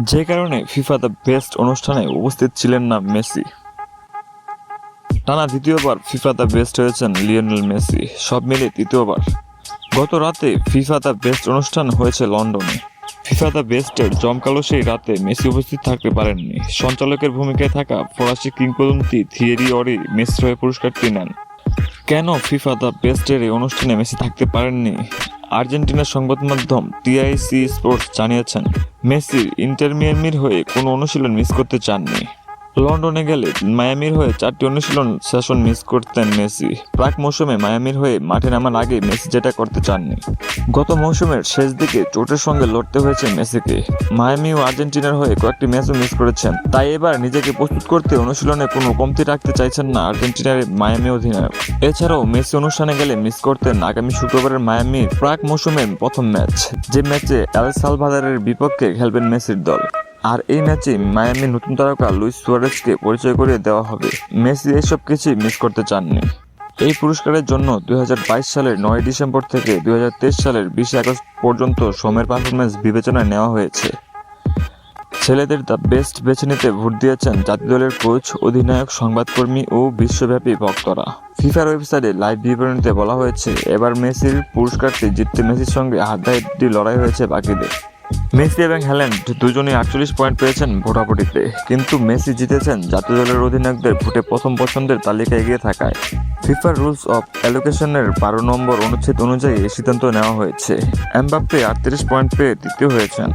যে কারণে FIFA the best অনুষ্ঠানে উপস্থিত ছিলেন না মেসি। টানা দ্বিতীয়বার ফিফা দ্য বেস্ট হয়েছেন লিওনেল মেসি, সব মিলে তৃতীয়বার। গত রাতে ফিফা দ্য বেস্ট অনুষ্ঠান হয়েছে লন্ডনে। ফিফা দ্য বেস্টের জমকালো সেই রাতে মেসি উপস্থিত থাকতে পারেননি। সঞ্চালকের ভূমিকায় থাকা ফরাসি কিংবদন্তি থিয়েরি অরি মেসির হয়ে পুরস্কারটি নেন। কেন ফিফা দ্য বেস্টের এই অনুষ্ঠানে মেসি থাকতে পারেননি? আর্জেন্টিনার সংবাদ মাধ্যম টিআইসি স্পোর্টস জানিয়েছেন মেসির ইন্টারমিয়ামির হয়ে কোনো অনুশীলন মিস করতে চাননি। লন্ডনে গেলে মায়ামির হয়ে চারটি অনুশীলন সেশন মিস করতেন মেসি। প্রাক মৌসুমে মায়ামির হয়ে মাঠে নামার আগে মেসি যেটা করতে চাননি। গত মৌসুমের শেষ দিকে চোটের সঙ্গে লড়তে হয়েছে মেসিকে। মায়ামি ও আর্জেন্টিনার হয়ে কয়েকটি ম্যাচও মিস করেছেন। তাই এবার নিজেকে প্রস্তুত করতে অনুশীলনে কোনো কমতি রাখতে চাইছেন না আর্জেন্টিনার মায়ামি অধিনায়ক। এছাড়াও মেসি অনুষ্ঠানে গেলে মিস করতেন আগামী শুক্রবারের মায়ামির প্রাক মৌসুমের প্রথম ম্যাচ। যে ম্যাচে এল সালভাদারের বিপক্ষে খেলবেন মেসির দল। আর এই ম্যাচে মায়ামির নতুন তারকা লুইস সুয়ারেজকে পরিচয় করিয়ে দেওয়া হবে। মেসি এইসব কিছুই মিস করতে চাননি। এই পুরস্কারের জন্য দুই হাজার বাইশ সালের নয় ডিসেম্বর থেকে দু হাজার তেইশ সালের বিশে আগস্ট পর্যন্ত সোমের পারফরমেন্স বিবেচনায় নেওয়া হয়েছে। ছেলেদের দ্য বেস্ট বেছে নিতে ভোট দিয়েছেন জাতীয় দলের কোচ, অধিনায়ক, সংবাদকর্মী ও বিশ্বব্যাপী ভক্তরা ফিফার ওয়েবসাইটে লাইভ বিবরণীতে বলা হয়েছে, এবার মেসির পুরস্কারটি জিততে মেসির সঙ্গে হাড্ডাহাড্ডি লড়াই হয়েছে বাকিদের। মেসি এবং হ্যালেন্ড দুজনই আটচল্লিশ পয়েন্ট পেয়েছেন ভোটাভুটিতে। কিন্তু মেসি জিতেছেন জাতীয় দলের অধিনায়কদের ভোটে প্রথম পছন্দের তালিকা এগিয়ে থাকায়। ফিফার রুলস অফ অ্যালোকেশনের বারো নম্বর অনুচ্ছেদ অনুযায়ী এই সিদ্ধান্ত নেওয়া হয়েছে। এমবাপ্পে আটত্রিশ পয়েন্ট পেয়ে দ্বিতীয় হয়েছেন।